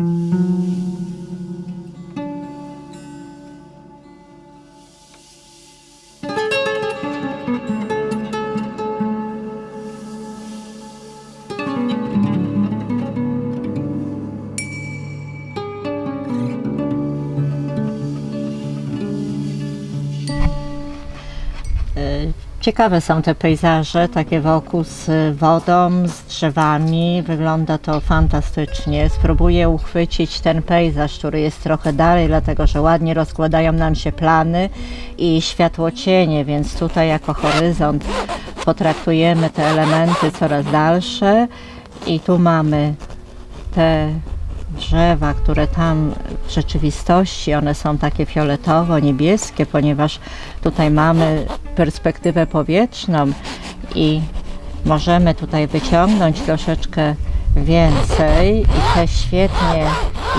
Música Ciekawe są te pejzaże, takie wokół z wodą, z drzewami. Wygląda to fantastycznie. Spróbuję uchwycić ten pejzaż, który jest trochę dalej, dlatego że ładnie rozkładają nam się plany i światłocienie, więc tutaj jako horyzont potraktujemy te elementy coraz dalsze. I tu mamy te drzewa, które tam w rzeczywistości one są takie fioletowo-niebieskie, ponieważ tutaj mamy perspektywę powietrzną i możemy tutaj wyciągnąć troszeczkę więcej i te świetnie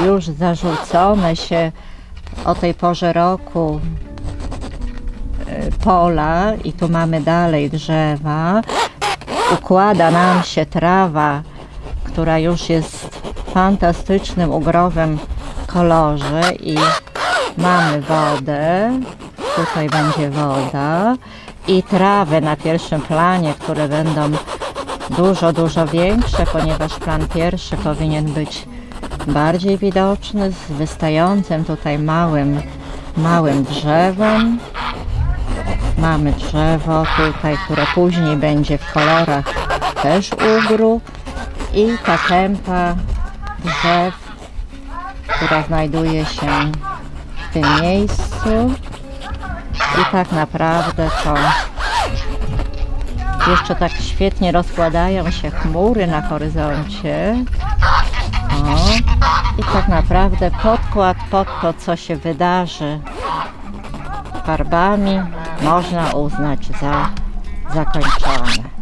już zarzucone się o tej porze roku y, pola i tu mamy dalej drzewa. Układa nam się trawa, która już jest fantastycznym ugrowym kolorze i mamy wodę. Tutaj będzie woda i trawy na pierwszym planie, które będą dużo, dużo większe, ponieważ plan pierwszy powinien być bardziej widoczny z wystającym tutaj małym, małym drzewem. Mamy drzewo tutaj, które później będzie w kolorach też ugru i ta kępa drzew, która znajduje się w tym miejscu. I tak naprawdę to jeszcze tak świetnie rozkładają się chmury na horyzoncie. O, I tak naprawdę podkład pod to, co się wydarzy farbami, można uznać za zakończone.